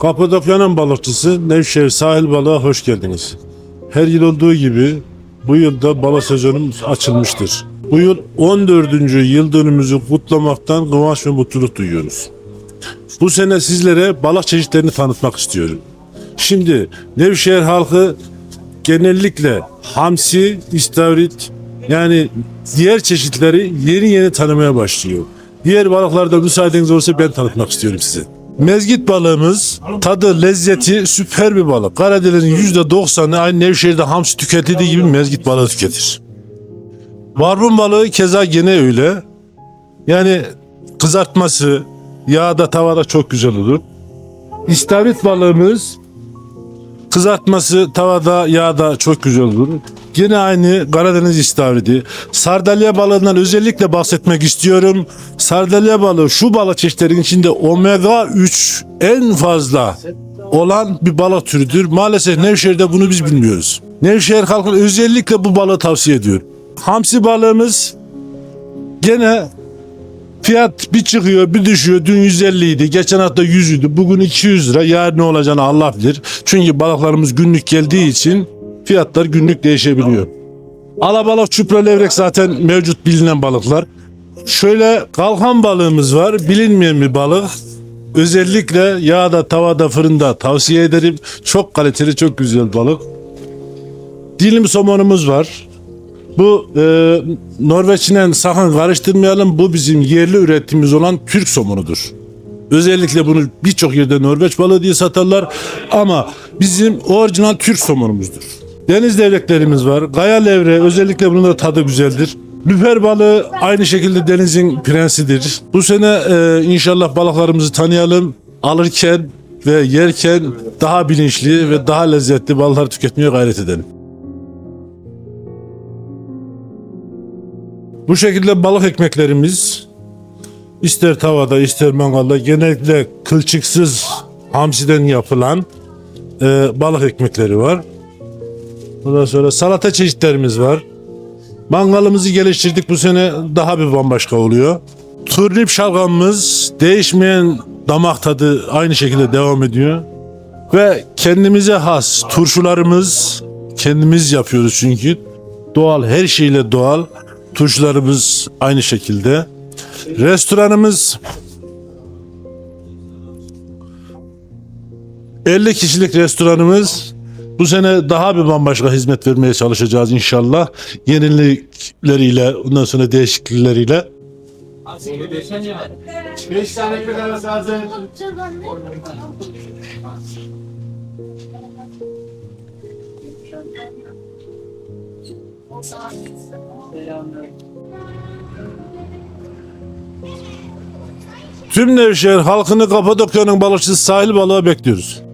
Kapadokya'nın balıkçısı Nevşehir sahil balığa hoş geldiniz. Her yıl olduğu gibi bu yılda balık sezonumuz açılmıştır. Bu yıl 14. yıl dönümümüzü kutlamaktan kıvanç ve mutluluk duyuyoruz. Bu sene sizlere balık çeşitlerini tanıtmak istiyorum. Şimdi Nevşehir halkı genellikle hamsi, istavrit yani diğer çeşitleri yeni yeni tanımaya başlıyor. Diğer balıklarda müsaadeniz olursa ben tanıtmak istiyorum size. Mezgit balığımız tadı, lezzeti süper bir balık. Karadeniz'in %90'ı aynı Nevşehir'de hamsi tüketildiği gibi mezgit balığı tüketir. Barbun balığı keza gene öyle. Yani kızartması, yağda tavada çok güzel olur. İstavrit balığımız kızartması tavada yağda çok güzel olur. Yine aynı Karadeniz istavridi. Sardalya balığından özellikle bahsetmek istiyorum. Sardalya balığı şu balık çeşitlerinin içinde omega 3 en fazla olan bir balık türüdür. Maalesef Nevşehir'de bunu biz bilmiyoruz. Nevşehir halkı özellikle bu balığı tavsiye ediyor. Hamsi balığımız gene Fiyat bir çıkıyor bir düşüyor. Dün 150 idi. Geçen hafta 100 idi. Bugün 200 lira. Yarın ne olacağını Allah bilir. Çünkü balıklarımız günlük geldiği için fiyatlar günlük değişebiliyor. Alabalık, çupra, levrek zaten mevcut bilinen balıklar. Şöyle kalkan balığımız var. Bilinmeyen bir balık. Özellikle yağda, tavada, fırında tavsiye ederim. Çok kaliteli, çok güzel balık. Dilim somonumuz var. Bu e, Norveç'le sakın karıştırmayalım. Bu bizim yerli üretimimiz olan Türk somunudur. Özellikle bunu birçok yerde Norveç balığı diye satarlar ama bizim orijinal Türk somunumuzdur. Deniz levreklerimiz var. Gaya levre özellikle bunun da tadı güzeldir. Lüfer balığı aynı şekilde denizin prensidir. Bu sene e, inşallah balıklarımızı tanıyalım. Alırken ve yerken daha bilinçli ve daha lezzetli balıklar tüketmeye gayret edelim. Bu şekilde balık ekmeklerimiz ister tavada ister mangalda genellikle kılçıksız hamsiden yapılan e, balık ekmekleri var. Ondan sonra salata çeşitlerimiz var. Mangalımızı geliştirdik bu sene daha bir bambaşka oluyor. Turnip şalgamımız değişmeyen damak tadı aynı şekilde devam ediyor. Ve kendimize has turşularımız kendimiz yapıyoruz çünkü. Doğal her şeyle doğal. Turşularımız aynı şekilde. Restoranımız 50 kişilik restoranımız. Bu sene daha bir bambaşka hizmet vermeye çalışacağız inşallah. Yenilikleriyle, ondan sonra değişiklikleriyle. Beş tane kadar hazır. Tüm Nevşehir halkını Kapadokya'nın balıkçısı sahil balığı bekliyoruz.